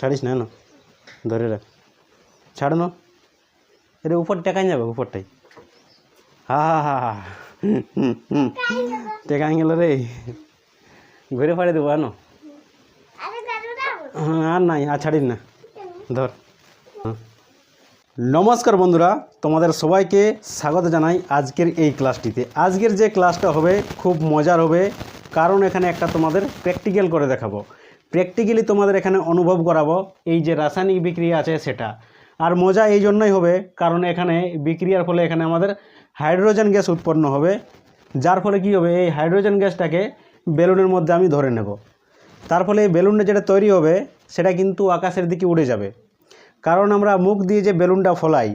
ছাড়িস না না ধরে রাখ। ছাড় না। এটা উপর টেকাই যাবে উপরটাই। হা হা হা হা টেকাই গেল রে। ঘুরে ফাড়ে দেবো আনো হ্যাঁ, আর নাই আর ছাড়িস না। ধর। নমস্কার বন্ধুরা তোমাদের সবাইকে স্বাগত জানাই আজকের এই ক্লাসটিতে। আজকের যে ক্লাসটা হবে খুব মজার হবে। কারণ এখানে একটা তোমাদের প্র্যাকটিক্যাল করে দেখাবো। প্র্যাকটিক্যালি তোমাদের এখানে অনুভব করাবো এই যে রাসায়নিক বিক্রিয়া আছে সেটা। আর মজা এই জন্যই হবে, কারণ এখানে বিক্রিয়ার ফলে এখানে আমাদের হাইড্রোজেন গ্যাস উৎপন্ন হবে, যার ফলে কি হবে, এই হাইড্রোজেন গ্যাসটাকে বেলুনের মধ্যে আমি ধরে নেব। তার ফলে এই বেলুনটা যেটা তৈরি হবে, সেটা কিন্তু আকাশের দিকে উড়ে যাবে। কারণ আমরা মুখ দিয়ে যে বেলুনটা ফলাই,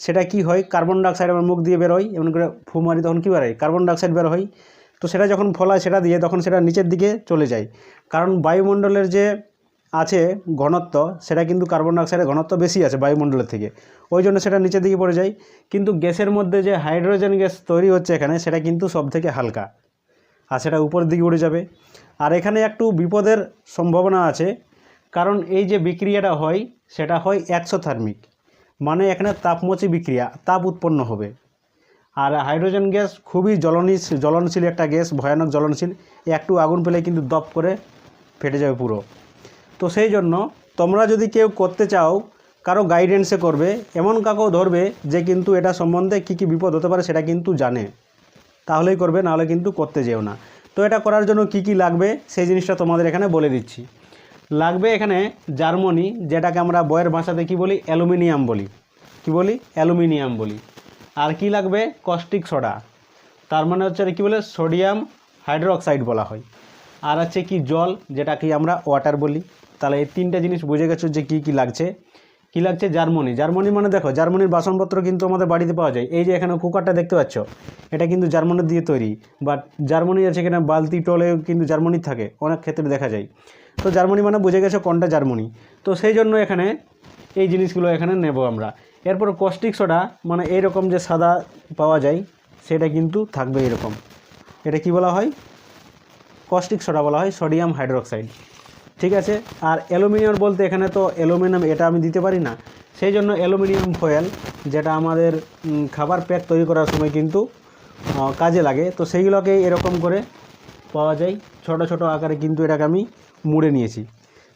সেটা কি হয়, কার্বন ডাইঅক্সাইড আমার মুখ দিয়ে বেরোয়, এমন করে ফু মারি তখন কী বেরোয়, কার্বন ডাইঅক্সাইড বের হয়। তো সেটা যখন ফলায় সেটা দিয়ে, তখন সেটা নিচের দিকে চলে যায়। কারণ বায়ুমণ্ডলের যে আছে ঘনত্ব, সেটা কিন্তু কার্বন ডাইঅক্সাইডের ঘনত্ব বেশি আছে বায়ুমণ্ডলের থেকে। ওই জন্য সেটা নিচের দিকে পড়ে যায়। কিন্তু গ্যাসের মধ্যে যে হাইড্রোজেন গ্যাস তৈরি হচ্ছে এখানে, সেটা কিন্তু সব থেকে হালকা। আর সেটা উপরের দিকে উড়ে যাবে। আর এখানে একটু বিপদের সম্ভাবনা আছে। কারণ এই যে বিক্রিয়াটা হয়, সেটা হয় একশো থার্মিক মানে এখানে তাপমোচী বিক্রিয়া, তাপ উৎপন্ন হবে। আর হাইড্রোজেন গ্যাস খুবই জ্বলনী জ্বলনশীল একটা গ্যাস, ভয়ানক জ্বলনশীল। একটু আগুন পেলে কিন্তু দপ করে ফেটে যাবে পুরো। তো সেই জন্য তোমরা যদি কেউ করতে চাও, কারও গাইডেন্সে করবে, এমন কাকেও ধরবে যে কিন্তু এটা সম্বন্ধে কী কী বিপদ হতে পারে সেটা কিন্তু জানে। তাহলেই করবে, নাহলে কিন্তু করতে যেও না। তো এটা করার জন্য কি কি লাগবে, সেই জিনিসটা তোমাদের এখানে বলে দিচ্ছি। লাগবে এখানে জার্মনি, যেটাকে আমরা বয়ের ভাষাতে কি বলি? অ্যালুমিনিয়াম বলি। কি বলি? অ্যালুমিনিয়াম বলি। আর কি লাগবে? Caustic soda. তার মানে হচ্ছে কি বলে? সোডিয়াম হাইড্রোক্সাইড বলা হয়। আর আছে কি জল যেটা কি আমরা ওয়াটার বলি। তাহলে এই তিনটা জিনিস বুঝে গেছো যে কি কি লাগছে। কি লাগছে? জার্মানি। জার্মানি মানে দেখো, জার্মানির বাসনপত্র কিন্তু আমাদের বাড়িতে পাওয়া যায়। এই যে এখানে কুকারটা দেখতে পাচ্ছ, এটা কিন্তু জার্মানির দিয়ে তৈরি। বাট জার্মানি আছে কিনা, বালতি, টলে কিন্তু জার্মানি থাকে, অনেক ক্ষেত্রে দেখা যায়। তো জার্মানি মানে বুঝে গেছো কোনটা জার্মানি। তো সেই জন্য এখানে এই জিনিসগুলো এখানে নেব আমরা। এরপর কস্টিক সোডা মানে এইরকম যে সাদা পাওয়া যায়, সেটা কিন্তু থাকবে এরকম। এটা কি বলা হয়? কস্টিক সোডা বলা হয় সোডিয়াম হাইড্রোক্সাইড ঠিক আছে? আর অ্যালুমিনিয়াম বলতে এখানে তো অ্যালুমিনিয়াম এটা আমি দিতে পারি না। সেই জন্য অ্যালুমিনিয়াম ফয়েল যেটা আমাদের খাবার প্যাক তৈরি করার সময় কিন্তু কাজে লাগে। তো সেইগুলোকে এরকম করে পাওয়া যায়। ছোট ছোট আকারে কিন্তু এটাকে আমি মুড়ে নিয়েছি।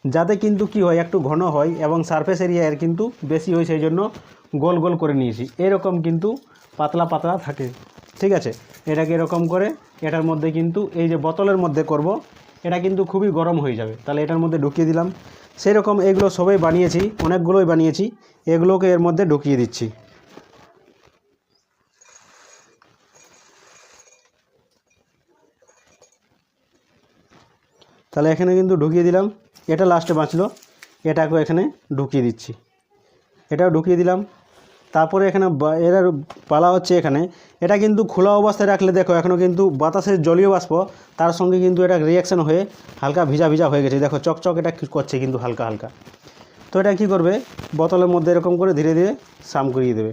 যাতে কিন্তু কি হয়, একটু ঘন হয় এবং সারফেস এরিয়া এর কিন্তু বেশি হয়, সেই জন্য গোল গোল করে নিয়েছি। এরকম কিন্তু পাতলা পাতলা থাকে। ঠিক আছে? এটাকে এরকম করে, এটার মধ্যে কিন্তু এই যে বোতলের মধ্যে করব, এটা কিন্তু খুবই গরম হয়ে যাবে। তাহলে এটার মধ্যে ঢুকিয়ে দিলাম। সেই রকম এগুলো সবাই বানিয়েছি, অনেকগুলোই বানিয়েছি, এগুলোকে এর মধ্যে ঢুকিয়ে দিচ্ছি। তাহলে এখানে কিন্তু ঢুকিয়ে দিলাম। এটা লাস্টে বাঁচলো এটাকে এখানে ঢুকিয়ে দিচ্ছি। এটাও ঢুকিয়ে দিলাম। তারপরে এখানে এর পালা হচ্ছে এখানে। এটা কিন্তু খোলা অবস্থায় রাখলে দেখো এখনও কিন্তু বাতাসের জলীয় বাষ্প, তার সঙ্গে কিন্তু এটা রিয়াকশান হয়ে হালকা ভিজা ভিজা হয়ে গেছে। দেখো, চকচক এটা করছে কিন্তু হালকা হালকা। তো এটা কী করবে? বোতলের মধ্যে এরকম করে ধীরে ধীরে সাম করিয়ে দেবে।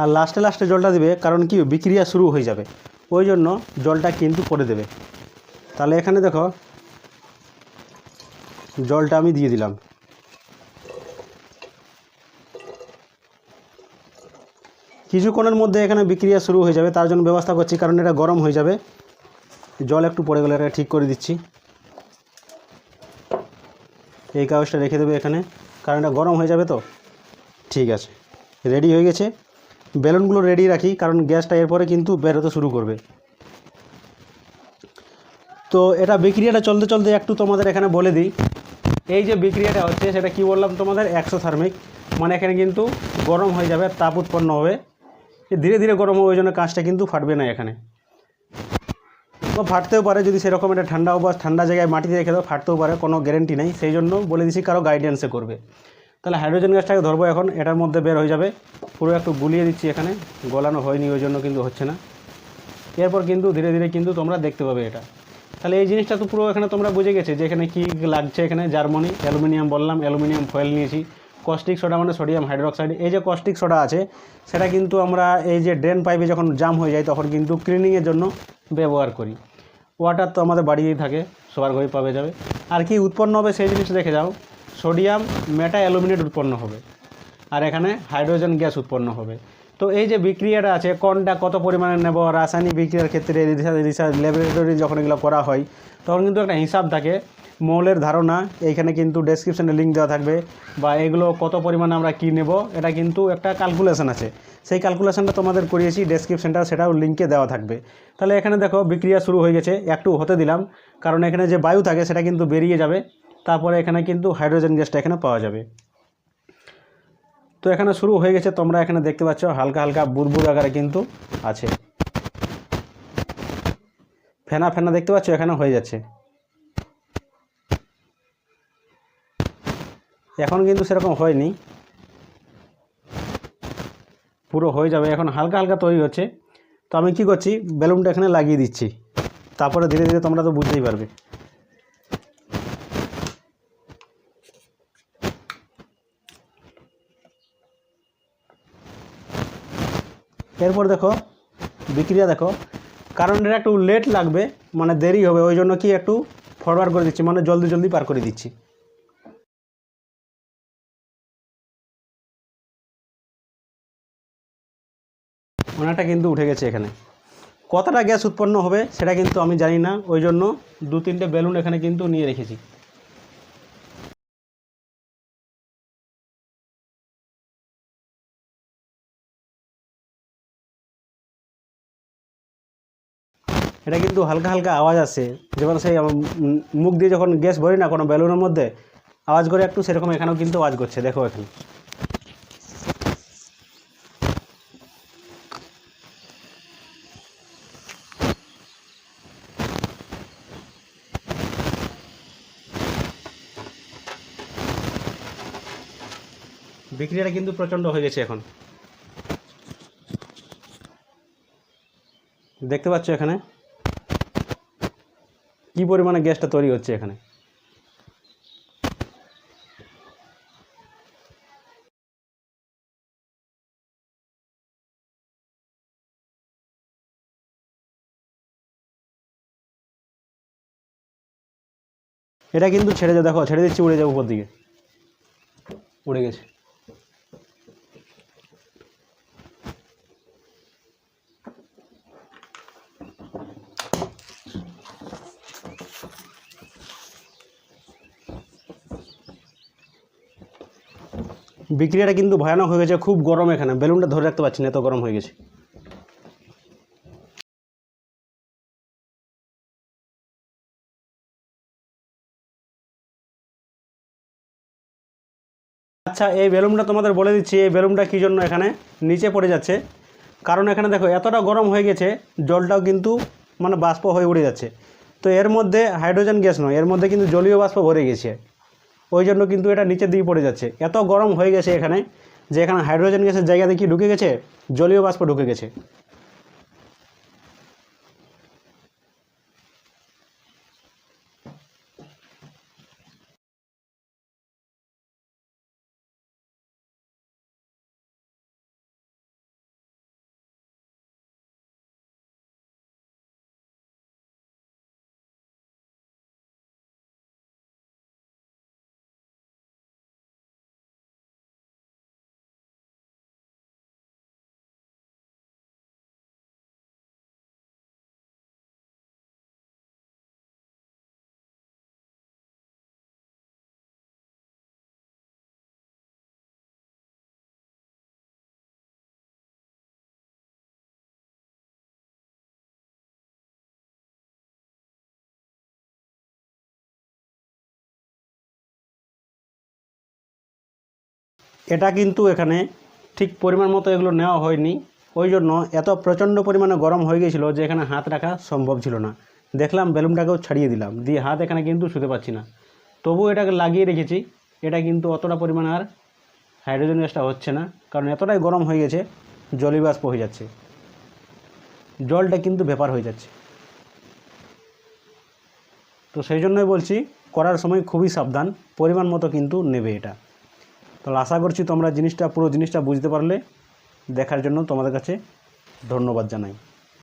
আর লাস্টে লাস্টে জলটা দেবে, কারণ কি বিক্রিয়া শুরু হয়ে যাবে। ওই জন্য জলটা কিন্তু করে দেবে। তাহলে এখানে দেখো, জলটা আমি দিয়ে দিলাম। কিছুক্ষণের মধ্যে এখানে বিক্রিয়া শুরু হয়ে যাবে, তার জন্য ব্যবস্থা করছি, কারণ এটা গরম হয়ে যাবে। জল একটু পড়ে গেলে এটা ঠিক করে দিচ্ছি। এই কাগজটা রেখে দেবে এখানে, কারণ এটা গরম হয়ে যাবে তো। ঠিক আছে, রেডি হয়ে গেছে। বেলুনগুলো রেডি রাখি, কারণ গ্যাসটা এরপরে কিন্তু বেরোতে শুরু করবে। তো এটা বিক্রিয়াটা চলতে চলতে একটু তোমাদের এখানে বলে দিই। এই যে বিক্রিয়াটা হচ্ছে, সেটা কি বললাম তোমাদের? একশো থার্মিক। মানে এখানে কিন্তু গরম হয়ে যাবে, তাপ উৎপন্ন হবে। ধীরে ধীরে গরম হবে, ওই জন্য কাঁচটা কিন্তু ফাটবে না এখানে। তো ফাটতেও পারে, যদি সেরকম একটা ঠান্ডা অবস্থা ঠান্ডা জায়গায় মাটিতে রেখে দাও, ফাটতেও পারে, কোনো গ্যারেন্টি নেই। সেই জন্য বলে দিছি, কারও গাইডেন্সে করবে। তাহলে হাইড্রোজেন গ্যাসটাকে ধরবো এখন, এটার মধ্যে বের হয়ে যাবে। পুরো একটু গুলিয়ে দিচ্ছি এখানে, গলানো হয়নি, ওই জন্য কিন্তু হচ্ছে না। এরপর কিন্তু ধীরে ধীরে কিন্তু তোমরা দেখতে পাবে এটা। তাহলে এই জিনিসটা তো পুরো এখানে তোমরা বুঝে গেছে যে এখানে কী লাগছে এখানে, জার্মানি, অ্যালুমিনিয়াম বললাম, অ্যালুমিনিয়াম ফয়েল নিয়েছি। কস্টিক সোডা মানে সোডিয়াম হাইড্রোক্সাইড এই যে কস্টিক সোডা আছে, সেটা কিন্তু আমরা এই যে ড্রেন পাইপে যখন জাম হয়ে যায়, তখন কিন্তু ক্লিনিংয়ের জন্য ব্যবহার করি। ওয়াটার তো আমাদের বাড়িতেই থাকে, সবার ঘরেই পাবে যাবে। আর কি উৎপন্ন হবে সেই জিনিসটা দেখে যাও। সোডিয়াম, মেটা অ্যালুমিনেট উৎপন্ন হবে। আর এখানে হাইড্রোজেন গ্যাস উৎপন্ন হবে। তো এই যে বিক্রিয়াটা আছে, কোনটা কত পরিমাণে নেব, রাসায়নিক বিক্রিয়ার ক্ষেত্রে রিসার্চ রিসার্চ ল্যাবরেটরি যখন এগুলো করা হয়, তখন কিন্তু একটা হিসাব থাকে। মৌলের ধারণা, এইখানে কিন্তু ডেসক্রিপশনে লিঙ্ক দেওয়া থাকবে। বা এগুলো কত পরিমাণে আমরা কী নেব, এটা কিন্তু একটা ক্যালকুলেশন আছে। সেই ক্যালকুলেশনটা তোমাদের করিয়েছি ডেসক্রিপশনটা সেটাও লিঙ্কে দেওয়া থাকবে। তাহলে এখানে দেখো, বিক্রিয়া শুরু হয়ে গেছে। একটু হতে দিলাম। কারণ এখানে যে বায়ু থাকে, সেটা কিন্তু বেরিয়ে যাবে। তারপরে এখানে কিন্তু হাইড্রোজেন গ্যাসটা এখানে পাওয়া যাবে। তো এখানে শুরু হয়ে গেছে, তোমরা এখানে দেখতে পাচ্ছ হালকা হালকা বুদবুদ আকারে কিন্তু আছে। ফেনা ফেনা দেখতে পাচ্ছ এখানে হয়ে যাচ্ছে। এখন কিন্তু সেরকম হয়নি। পুরো হয়ে যাবে, এখন হালকা হালকা তৈরি হচ্ছে। তো আমি কি করছি, বেলুনটা এখানে লাগিয়ে দিচ্ছি। তারপরে ধীরে ধীরে তোমরা তো বুঝতেই পারবে। এরপর দেখো, বিক্রিয়া দেখো। কারণ এটা একটু লেট লাগবে মানে দেরি হবে, ওই জন্য কি একটু ফরওয়ার্ড করে দিচ্ছি মানে জলদি জলদি পার করে দিচ্ছি। অনেকটা কিন্তু উঠে গেছে এখানে। কতটা গ্যাস উৎপন্ন হবে সেটা কিন্তু আমি জানি না, ওই জন্য দু তিনটে বেলুন এখানে কিন্তু নিয়ে রেখেছি। এটা কিন্তু হালকা হালকা আওয়াজ আসে। যেমন সেই মুখ দিয়ে যখন গ্যাস ভরি না কোনো বেলুনের মধ্যে, আওয়াজ করে একটু সেরকম এখানেও কিন্তু আওয়াজ করছে, দেখো এখানে। বিক্রিয়াটা কিন্তু প্রচণ্ড হয়ে গেছে এখন। দেখতে পাচ্ছ এখানে? কি পরিমাণে গ্যাসটা তৈরি হচ্ছে এখানে? এটা কিন্তু ছেড়ে যাও দেখো, ছেড়ে দিচ্ছি, উড়ে যাব উপর দিকে। উড়ে গেছে। বিক্রিয়াটা কিন্তু ভয়ানক হয়ে গেছে, খুব গরম এখানে। বেলুনটা ধরে রাখতে পারছি না, এত গরম হয়ে গেছে। আচ্ছা এই বেলুনটা তোমাদের বলে দিচ্ছি, এই বেলুনটা কী জন্য এখানে নিচে পড়ে যাচ্ছে? কারণ এখানে দেখো, এতটা গরম হয়ে গেছে, জলটাও কিন্তু মানে বাষ্প হয়ে উড়ে যাচ্ছে। তো এর মধ্যে হাইড্রোজেন গ্যাস নয়, এর মধ্যে কিন্তু জলীয় বাষ্প ভরে গেছে। ওই জন্য কিন্তু এটা নিচের দিকে পড়ে যাচ্ছে। এত গরম হয়ে গেছে এখানে যে এখানে হাইড্রোজেন গ্যাসের জায়গা দেখি ঢুকে গেছে, জলীয় বাষ্প ঢুকে গেছে। এটা কিন্তু এখানে ঠিক পরিমাণ মতো এগুলো নেওয়া হয়নি। ওই জন্য এত প্রচণ্ড পরিমাণে গরম হয়ে গিয়েছিল যে এখানে হাত রাখা সম্ভব ছিল না। দেখলাম বেলুনটাকেও ছাড়িয়ে দিলাম, দিয়ে হাত এখানে কিন্তু শুতে পাচ্ছি না। তবু এটাকে লাগিয়ে রেখেছি, এটা কিন্তু অতটা পরিমাণে আর হাইড্রোজেন গ্যাসটা হচ্ছে না, কারণ এতটাই গরম হয়ে গেছে জলীয়বাষ্প হয়ে যাচ্ছে। জলটা কিন্তু ভেপার হয়ে যাচ্ছে। তো সেই জন্যই বলছি, করার সময় খুবই সাবধান, পরিমাণ মতো কিন্তু নেবে এটা। তাহলে আশা করছি তোমরা জিনিসটা, পুরো জিনিসটা বুঝতে পারলে। দেখার জন্য তোমাদের কাছে ধন্যবাদ জানাই।